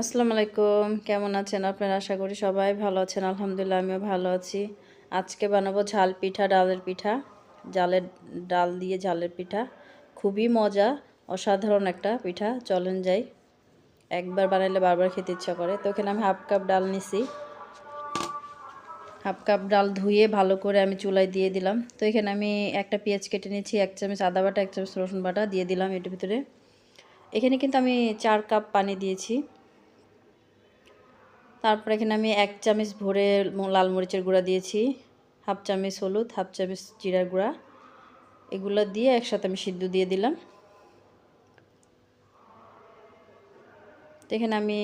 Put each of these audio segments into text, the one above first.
আসসালামু আলাইকুম। কেমন আছেন আপনারা? আশা করি সবাই ভালো আছেন। আলহামদুলিল্লাহ, আমিও ভালো আছি। আজকে বানাবো ঝাল পিঠা, ডালের পিঠা। জালের ডাল দিয়ে ঝালের পিঠা। খুবই মজা, অসাধারণ একটা পিঠা। চলেন যাই। একবার বানাইলে বারবার খেতে ইচ্ছা করে। তো এখানে আমি হাফ কাপ ডাল নিছি। হাফ কাপ ডাল ধুয়ে ভালো করে আমি চুলায় দিয়ে দিলাম। তো এখানে আমি একটা পেঁয়াজ কেটে নিয়েছি, এক চামচ আদা বাটা, এক চামচ রসুন বাটা দিয়ে দিলাম এটার ভিতরে। এখানে কিন্তু আমি চার কাপ পানি দিয়েছি। তারপর এখানে আমি এক চামচ ভরে লাল মরিচের গুঁড়া দিয়েছি, হাফ চামচ হলুদ, হাফ চামচ জিরার গুঁড়া। এগুলো দিয়ে একসাথে আমি সিদ্ধ দিয়ে দিলাম। তো এখানে আমি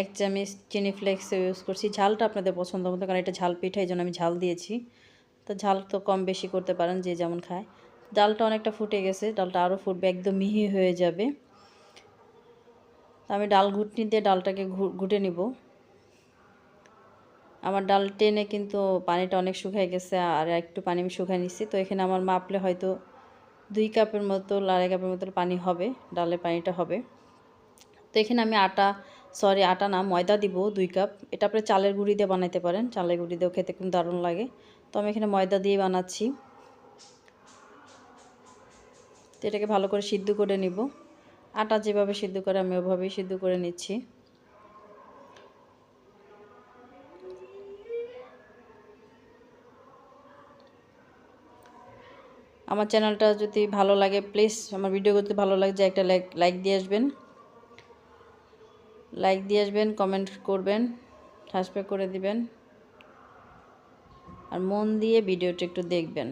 এক চামচ চিনি ফ্লেক্স ইউজ করছি। ঝালটা আপনাদের পছন্দ মতো, কারণ এটা ঝাল পিঠা, এই জন্য আমি ঝাল দিয়েছি। তো ঝাল তো কম বেশি করতে পারেন, যে যেমন খায়। ডালটা অনেকটা ফুটে গেছে, ডালটা আরও ফুটবে, একদম মিহি হয়ে যাবে। আমি ডাল ঘুটনি দিয়ে ডালটাকে ঘুটে নিব। আমার ডাল টেনে কিন্তু পানিটা অনেক শুকাই গেছে, আর একটু পানি আমি শুকাই নিচ্ছি তো এখানে আমার মাপলে হয়তো দুই কাপের মতো, আড়াই কাপের মতো পানি হবে, ডালের পানিটা হবে। তো এখানে আমি আটা, সরি, আটা না, ময়দা দিব দুই কাপ। এটা আপনি চালের গুঁড়ি দিয়ে বানাইতে পারেন, চালের গুঁড়ি দিয়েও খেতে খুব দারুণ লাগে। তো আমি এখানে ময়দা দিয়ে বানাচ্ছি। তো এটাকে ভালো করে সিদ্ধ করে নিব। আটা যেভাবে সিদ্ধ করে আমি ওভাবেই সিদ্ধ করে নিচ্ছি। আমার চ্যানেলটা যদি ভালো লাগে প্লিজ আমার ভিডিও করতে ভালো লাগছে, একটা লাইক লাইক দিয়ে আসবেন। লাইক দিয়ে আসবেন কমেন্ট করবেন সাবস্ক্রাইব করে দিবেন। আর মন দিয়ে ভিডিওটা একটু দেখবেন।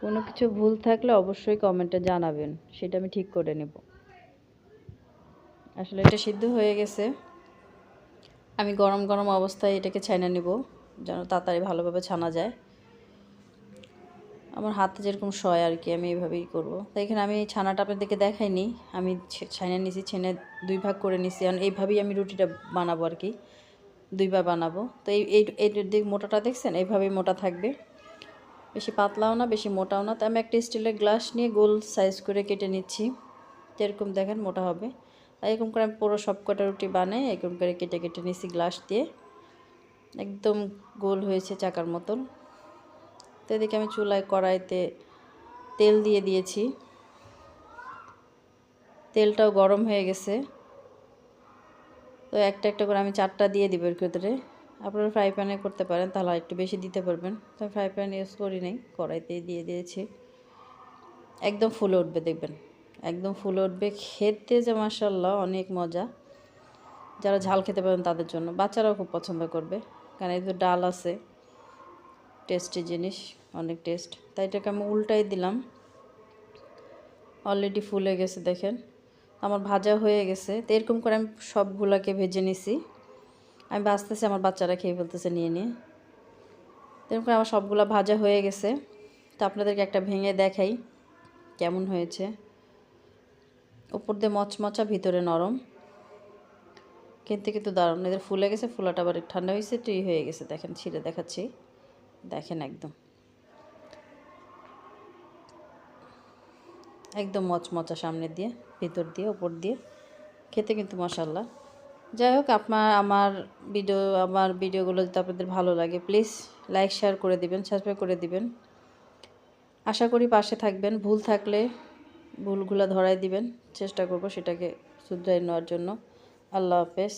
কোনো কিছু ভুল থাকলে অবশ্যই কমেন্টে জানাবেন, সেটা আমি ঠিক করে নেব। আসলে এটা সিদ্ধ হয়ে গেছে। আমি গরম গরম অবস্থায় এটাকে ছাইনা নেব। যেন তাড়াতাড়ি ভালোভাবে ছানা যায়। আমার হাতে যেরকম সয় আর কি, আমি এইভাবেই করব। তো এখানে আমি ছানাটা আপনাদেরকে দেখাইনি, আমি ছাইনা নিছি, ছেনে দুই ভাগ করে নিছি কারণ এইভাবেই আমি রুটিটা বানাবো আর কি, দুইবার বানাবো। তো এই এই দিক মোটাটা দেখছেন, এইভাবেই মোটা থাকবে। বেশি পাতলাও না, বেশি মোটাও না। তো আমি একটা স্টিলের গ্লাস নিয়ে গোল সাইজ করে কেটে নিচ্ছি, যেরকম দেখেন মোটা হবে। তাই এরকম করে আমি পুরো সব কটা রুটি বানাই এরকম করে কেটে কেটে নিছি গ্লাস দিয়ে। একদম গোল হয়েছে চাকার মতন। তো এদিকে আমি চুলায় কড়াইতে তেল দিয়ে দিয়েছি। তেলটাও গরম হয়ে গেছে। তো একটা একটা করে আমি চারটা দিয়ে দিব এর আপনারা ফ্রাই প্যানে করতে পারেন, তাহলে একটু বেশি দিতে পারবেন। তো ফ্রাই প্যান ইউজ করি নাই, কড়াইতেই দিয়ে দিয়েছি। একদম ফুলে উঠবে, দেখবেন। একদম ফুলে উঠবে, খেতে যে মাসাল্লাহ অনেক মজা। যারা ঝাল খেতে পারেন তাদের জন্য। বাচ্চারাও খুব পছন্দ করবে। কারণ এই তো ডাল আছে টেস্টি জিনিস, অনেক টেস্ট তাই এটাকে আমি উল্টাই দিলাম। অলরেডি ফুলে গেছে, দেখেন। আমার ভাজা হয়ে গেছে। তো এরকম করে আমি সবগুলোকে ভেজে নিছি। আমি বাঁচতেছি আমার বাচ্চারা খেয়ে ফেলতেছে, নিয়ে নিয়ে। এরকম করে আমার সবগুলো ভাজা হয়ে গেছে। তো আপনাদেরকে একটা ভেঙে দেখাই কেমন হয়েছে। উপর দিয়ে মচমচা, ভিতরে নরম। কিন্তু কিন্তু দারুণ। এদের ফুলে গেছে ফুলাটা আবার ঠান্ডা হয়েছে টুই হয়ে গেছে। দেখেন, ছিঁড়ে দেখাচ্ছি। দেখেন একদম। একদম মচমচা সামনে দিয়ে, ভিতর দিয়ে, ওপর দিয়ে। খেতে কিন্তু মশাল্লা যাই হোক, আপনার, আমার ভিডিও, আমার ভিডিওগুলো যদি আপনাদের ভালো লাগে প্লিজ লাইক শেয়ার করে দিবেন সাবস্ক্রাইব করে দিবেন। আশা করি পাশে থাকবেন। ভুল থাকলে ভুলগুলো ধরাই দিবেন। চেষ্টা করব সেটাকে শুধরাই নেওয়ার জন্য। আল্লাহ হাফেজ